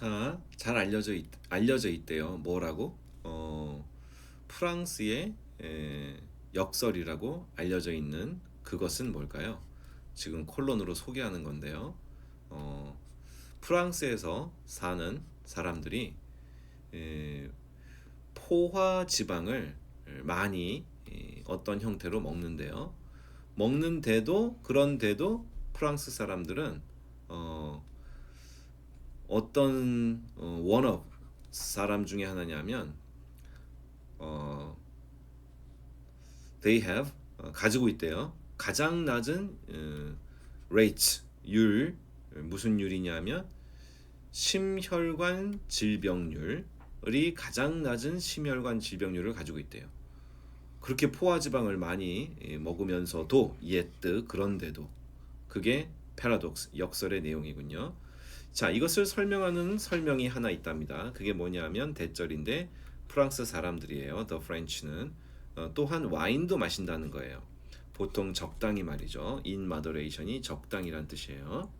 자, 잘 알려져 있, 알려져 있대요. 뭐라고? 어, 프랑스의 에, 역설이라고 알려져 있는 그것은 뭘까요? 지금 콜론으로 소개하는 건데요. 어, 프랑스에서 사는 사람들이 에, 포화 지방을 많이 에, 어떤 형태로 먹는데요. 먹는데도 그런데도 프랑스 사람들은 어, 어떤 어, 원업 사람 중에 하나냐면 어, they have 어, 가지고 있대요. 가장 낮은 어, rate 율 무슨 율이냐면 심혈관 질병률이 가장 낮은 심혈관 질병률을 가지고 있대요. 그렇게 포화지방을 많이 예, 먹으면서도 예뜨 그런데도 그게 패러독스 역설의 내용이군요. 자, 이것을 설명하는 설명이 하나 있답니다. 그게 뭐냐면 대절인데 프랑스 사람들이에요. The French는 어, 또한 와인도 마신다는 거예요. 보통 적당히 말이죠. In moderation이 적당이란 뜻이에요.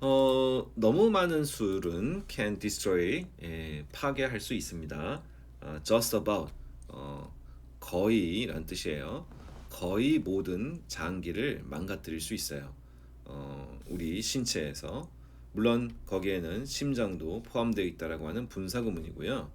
어, 너무 많은 술은 can destroy 예, 파괴할 수 있습니다. 어, just about 어, 거의란 뜻이에요. 거의 모든 장기를 망가뜨릴 수 있어요. 어, 우리 신체에서 물론 거기에는 심장도 포함되어 있다라고 하는 분사 구문이고요.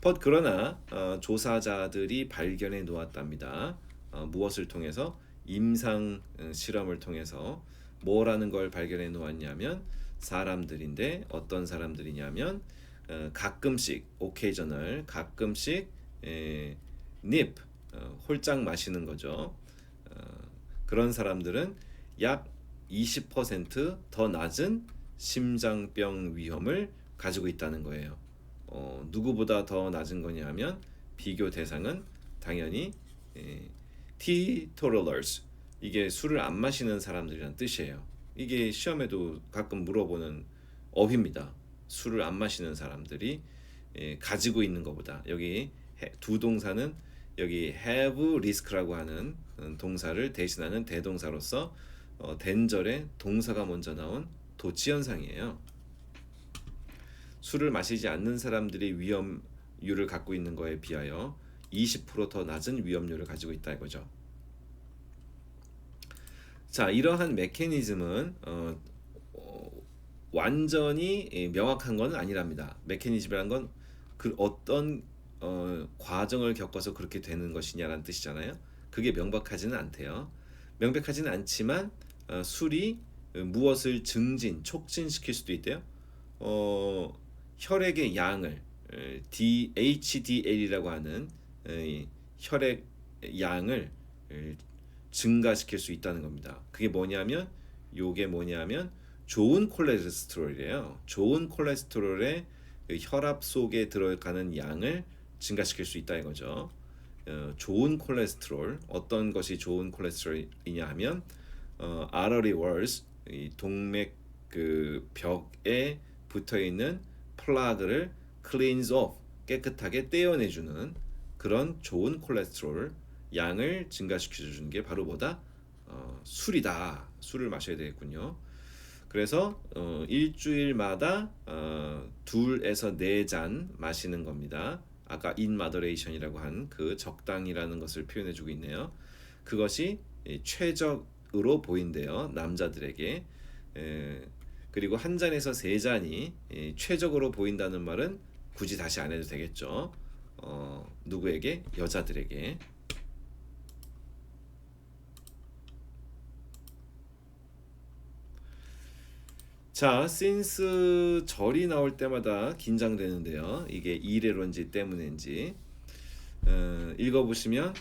but 그러나 어, 조사자들이 발견해 놓았답니다. 어, 무엇을 통해서 임상 어, 실험을 통해서 뭐라는 걸 발견해 놓았냐면 사람들인데 어떤 사람들이냐면 어, 가끔씩 occasional 가끔씩 에, nip 어, 홀짝 마시는 거죠. 어, 그런 사람들은 약 20%더 낮은 심장병 위험을 가지고 있다는 거예요. 어, 누구보다 더 낮은 거냐면 비교 대상은 당연히 에, teetotalers 이게 술을 안 마시는 사람들이란 뜻이에요. 이게 시험에도 가끔 물어보는 어휘입니다. 술을 안 마시는 사람들이 에, 가지고 있는 것보다 여기 해- 두 동사는 여기 have risk라고 하는 음, 동사를 대신하는 대동사로서 어, 된절에 동사가 먼저 나온 도치 현상이에요. 술을 마시지 않는 사람들이 위험률을 갖고 있는 거에 비하여 20%더 낮은 위험률을 가지고 있다 이거죠. 자, 이러한 메커니즘은 어, 어, 완전히 예, 명확한 건 아니랍니다. 메커니즘이란 건 그 어떤 어, 과정을 겪어서 그렇게 되는 것이냐라는 뜻이잖아요. 그게 명백하지는 않대요. 명백하지는 않지만 어, 술이 무엇을 증진, 촉진시킬 수도 있대요. 어, 혈액의 양을 에, D, HDL이라고 하는 에, 혈액 양을 에, 증가시킬 수 있다는 겁니다. 그게 뭐냐면 요게 뭐냐면 좋은 콜레스테롤이래요. 좋은 콜레스테롤의 그 혈압 속에 들어가는 양을 증가시킬 수 있다 이거죠. 어, 좋은 콜레스테롤 어떤 것이 좋은 콜레스테롤이냐 하면 어, artery 이 동맥 그 벽에 붙어 있는 플라그를 cleanse off 깨끗하게 떼어내 주는 그런 좋은 콜레스테롤 양을 증가시켜 주는 게 바로 뭐다 어, 술이다 술을 마셔야 되겠군요. 그래서 어, 일주일마다 어, 둘에서 네 잔 마시는 겁니다. 아까 in moderation이라고 한 그 적당이라는 것을 표현해 주고 있네요. 그것이 이 최적으로 보인대요. 남자들에게. 에, 그리고 한 잔에서 세 잔이 이 최적으로 보인다는 말은 굳이 다시 안 해도 되겠죠. 어, 누구에게? 여자들에게. 자, since 절이 나올 때마다 긴장되는데요. 이게 이래론지 때문인지 어, 읽어보시면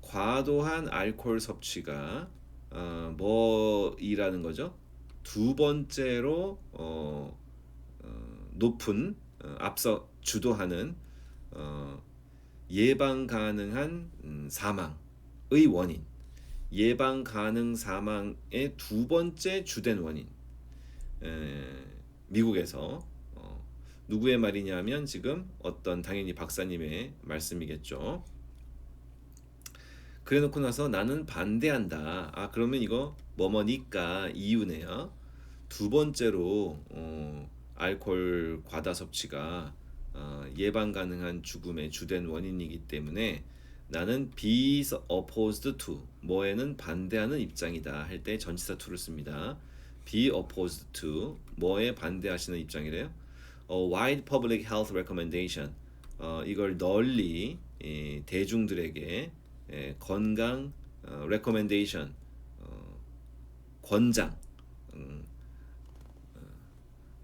과도한 알코올 섭취가 어, 뭐이라는 거죠? 두 번째로 어, 어, 높은 어, 앞서 주도하는 어, 예방 가능한 음, 사망의 원인, 예방 가능 사망의 두 번째 주된 원인. 에, 미국에서 어, 누구의 말이냐면 지금 어떤 당연히 박사님의 말씀이겠죠. 그래놓고 나서 나는 반대한다. 아 그러면 이거 뭐뭐니까 이유네요. 두 번째로 어, 알코올 과다 섭취가 어, 예방 가능한 죽음의 주된 원인이기 때문에 나는 be opposed to 뭐에는 반대하는 입장이다 할 때 전치사 to를 씁니다. Be opposed to 뭐에 반대하시는 입장이래요. 어, wide public health recommendation 어, 이걸 널리 예, 대중들에게 예, 건강 어, recommendation 어, 권장 음,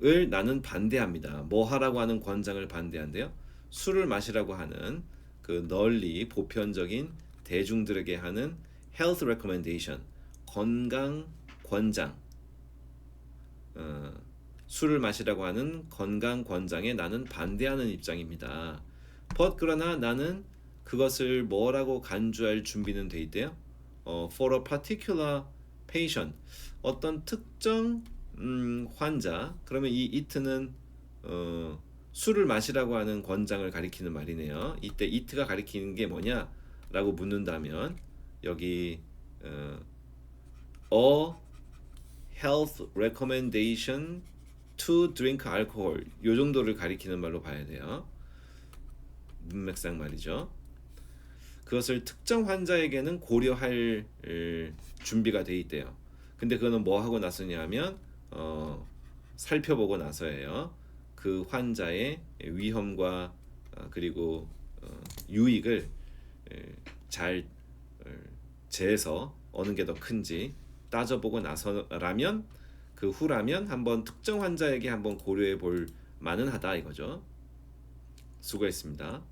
을 나는 반대합니다. 뭐 하라고 하는 권장을 반대한대요. 술을 마시라고 하는 그 널리 보편적인 대중들에게 하는 health recommendation 건강 권장 어, 술을 마시라고 하는 건강 권장에 나는 반대하는 입장입니다. but 그러나 나는 그것을 뭐라고 간주할 준비는 돼 있대요. 어, for a particular patient 어떤 특정 음, 환자 그러면 이 it는 어, 술을 마시라고 하는 권장을 가리키는 말이네요. 이때 it가 가리키는 게 뭐냐라고 묻는다면 여기 어, health recommendation to drink alcohol 요 정도를 가리키는 말로 봐야 돼요. 문맥상 말이죠. 그것을 특정 환자에게는 고려할 을, 준비가 돼 있대요. 근데 그거는 뭐 하고 나서냐면 어, 살펴보고 나서예요. 그 환자의 위험과 어, 그리고 어, 유익을 에, 잘 어, 재서 어느 게 더 큰지 따져보고 나서라면 그 후라면 한번 특정 환자에게 한번 고려해 볼 만은 하다 이거죠. 수고했습니다.